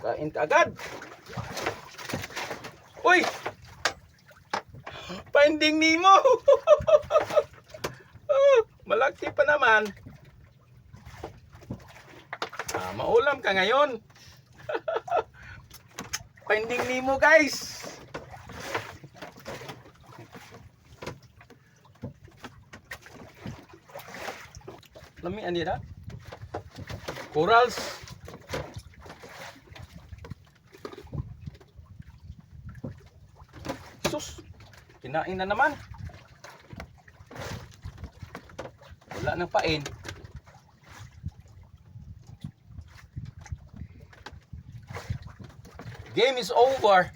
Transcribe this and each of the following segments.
Kain ka agad. Uy! Finding Nemo! Ah, Malaki pa naman. Ah, maulam ka ngayon. Finding Nemo guys. Lami ani da? Corals. Sus. Kinain na naman. Wala nang pain. Game is over.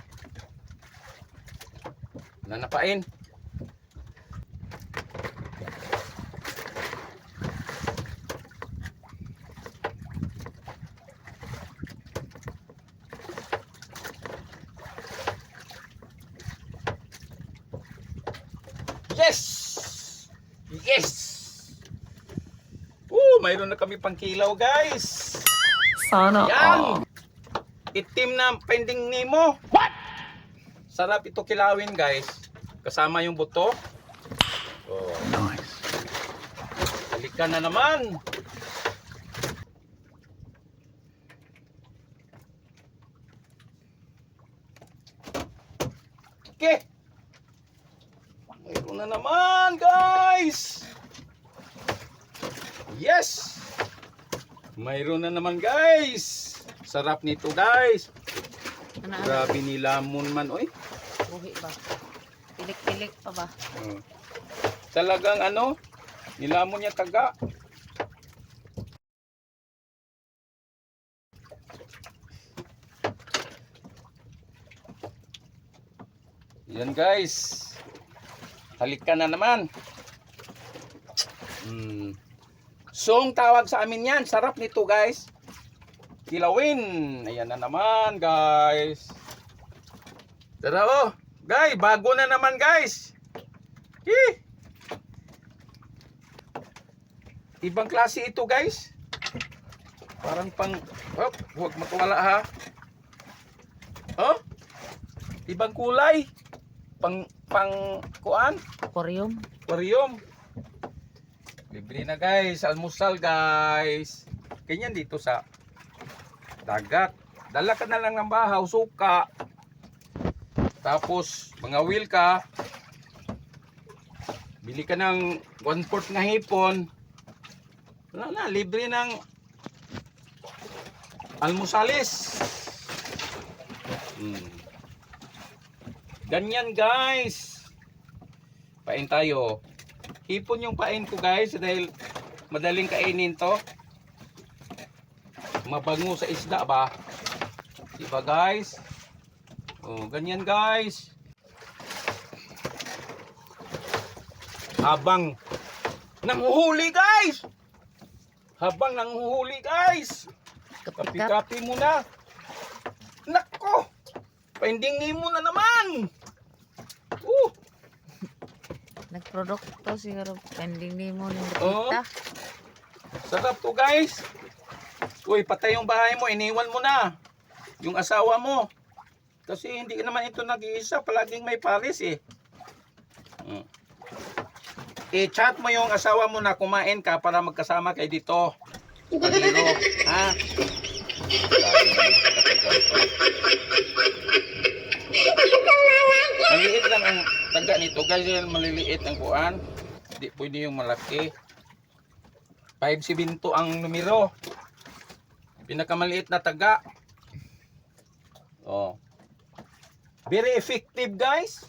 Wala na pain. Yes! Yes! Uh, mayroon na kami pang kilaw, guys. Sana Yan! all. Itim na pending nemo. What? Sarap ito kilawin, guys. Kasama yung buto. Oh, Nice. halika na naman. Okay. Mayroon na naman, guys. Yes. Mayroon na naman, guys. Sarap nito, guys. Ano, ano? Grabe ni lamon man, oy. Buhi ba? Pilik-pilik pa ba? Oh. Talagang ano, nilamon niya taga. Yan guys. Halika na naman. Hmm. Song tawag sa amin yan. Sarap nito guys. Kilawin. Ayan na naman guys. Tara oh. Guys, bago na naman guys. Eh. Ibang klase ito guys. Parang pang... Oh, huwag matuwala ha. Oh. Ibang kulay. Pang... Pang... Kuan? Aquarium? Aquarium. Libre na guys. Almusal guys. Ganyan dito sa dagat. Dala ka na lang ng bahaw, suka. Tapos, mga wheel ka. Bili ka ng one fourth na hipon. Wala na, libre ng almusalis. Hmm. Ganyan guys. Pain tayo. Hipon yung pain ko guys dahil madaling kainin to. Mabango sa isda ba? Diba guys? Oh, ganyan guys. Habang nanghuhuli guys. Habang nanghuhuli guys. Kapi-kapi mo na. Nako! Pending mo na naman. Nagprodukto siguro. Pending ni mo ng Oo. kita. sarap to guys. Uy, patay yung bahay mo. Iniwan mo na. Yung asawa mo. Kasi hindi naman ito nag-iisa. Palaging may pares eh. Mm. I-chat mo yung asawa mo na kumain ka para magkasama kayo dito. Paliro. Ha? Maliit lang ang taga nito guys. Maliliit ang kuan. Hindi pwede yung malaki. 572 ang numero. Pinakamaliit na taga. Oh. Very effective guys.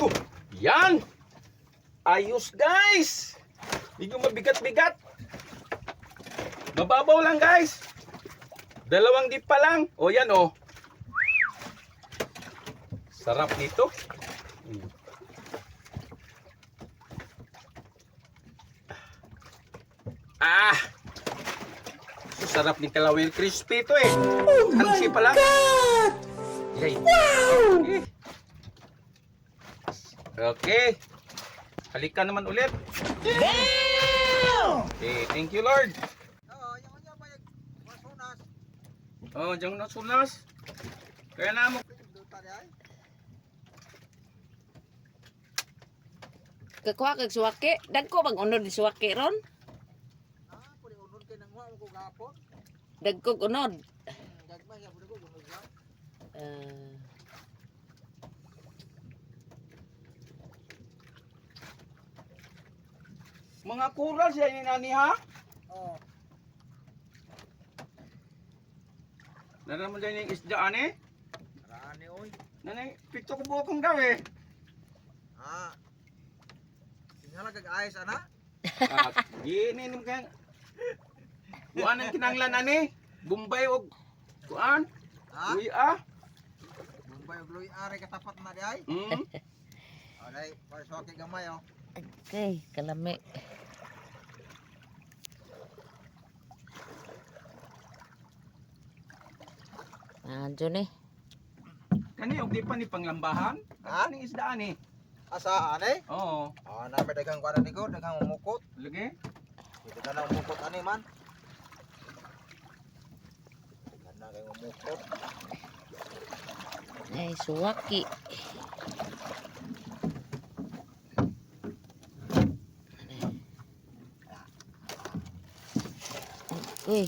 Oh, yan. Ayos guys. Hindi mabigat-bigat. Mababaw lang guys. Dalawang dip pa lang. O yan o. Sarap nito. Ah! Sarap ni Kalawin. Crispy ito eh. Oh Crunchy pala. Yay. Okay. Okay. Halika naman ulit. Okay, thank you Lord. Oh, diyan na sulas. Kaya na mo. Kakuha kag suwaki. Dagko bang unod di suwaki ron? Dagko unod. Ah. Mga kural siya ni nani ha? Oh, Nara mo dyan yung isda ane? rani oy. Nanay, pito ko bukong daw eh. Ah. Tingala kag ayos ana. Ah, gini nim kang Kuan ang kinanglan ani? Bombay og kuan? Ha? Uy ah. Bombay og luy are katapat na di ay. Mm. Dai, para sa akin gamay oh. Okay, kalami. Nandiyo ni. Kani og di pa ni panglambahan? Ha? Ani isda ani? Asa ani? Oo. Oh, na may dagang kuan ni ko, dagang umukot. Lagi. Dito ka na umukot ani man. Dagan na kay umukot. Ay, suwaki. Uy,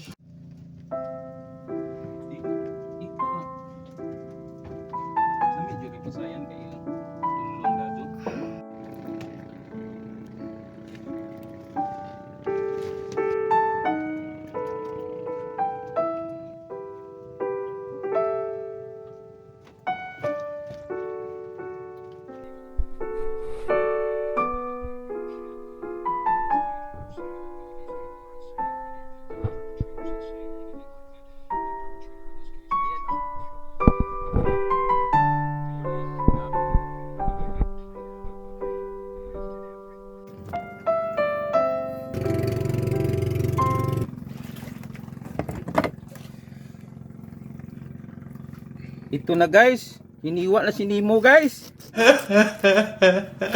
Ito na guys. Hiniwa na si Nemo guys.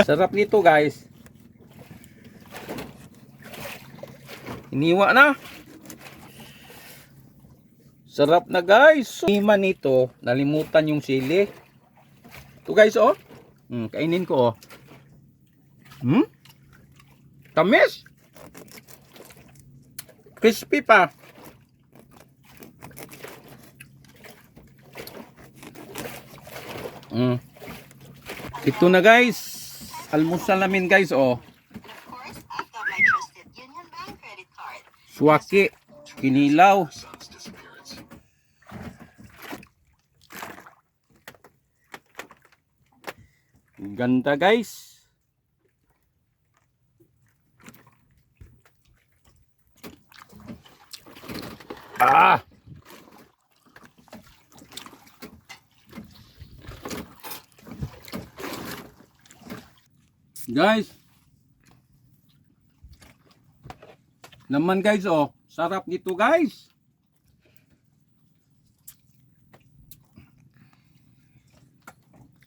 Sarap nito guys. Hiniwa na. Sarap na guys. Hima nito. Nalimutan yung sili. Ito guys oh. Hmm, kainin ko oh. Hmm? Tamis. Crispy pa. Mm. Ito na guys. Almusal namin guys oh. Swaki. Kinilaw. Ganda guys. Ah! Guys. Naman guys oh. Sarap nito guys.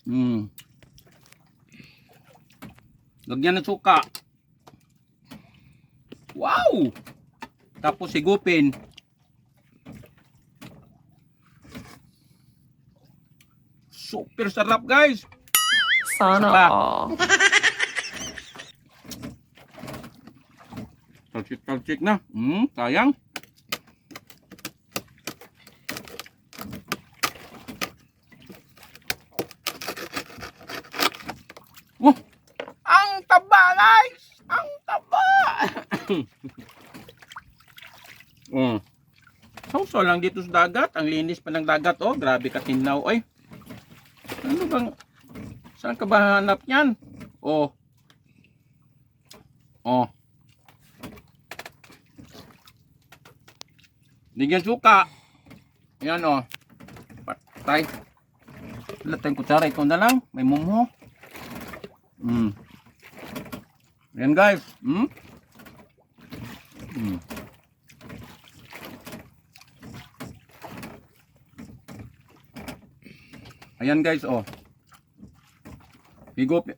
Hmm. Lagyan ng suka. Wow! Tapos sigupin. Super sarap guys. Sana all. Talsik-talsik na. Hmm, sayang. Wah! Ang taba, guys! Ang taba! oh. Sausaw lang dito sa dagat. Ang linis pa ng dagat, oh. Grabe katinaw, oy. Ano bang... Saan ka ba hanap yan? Oh. Oh. Bigyan suka. Yan o. Patay. Wala tayong kutsara. Ito na lang. May mumho. Mm. Yan guys. Mm. Mm. Ayan guys oh. Higop.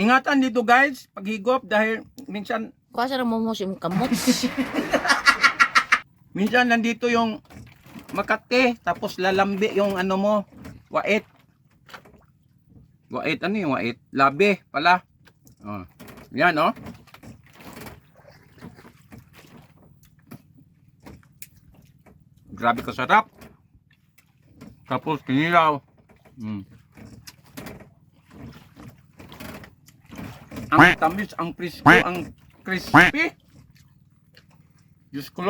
Ingatan dito guys. Pag higop dahil minsan kuha sa mo mo si kamot. Minsan nandito yung Makati, tapos lalambi yung ano mo, wait. Wait, ano yung wait? Labi pala. Oh. Yan, oh. Grabe ka sarap. Tapos kinilaw. Mm. Ang tamis, ang presko, ang crispy. Diyos ko.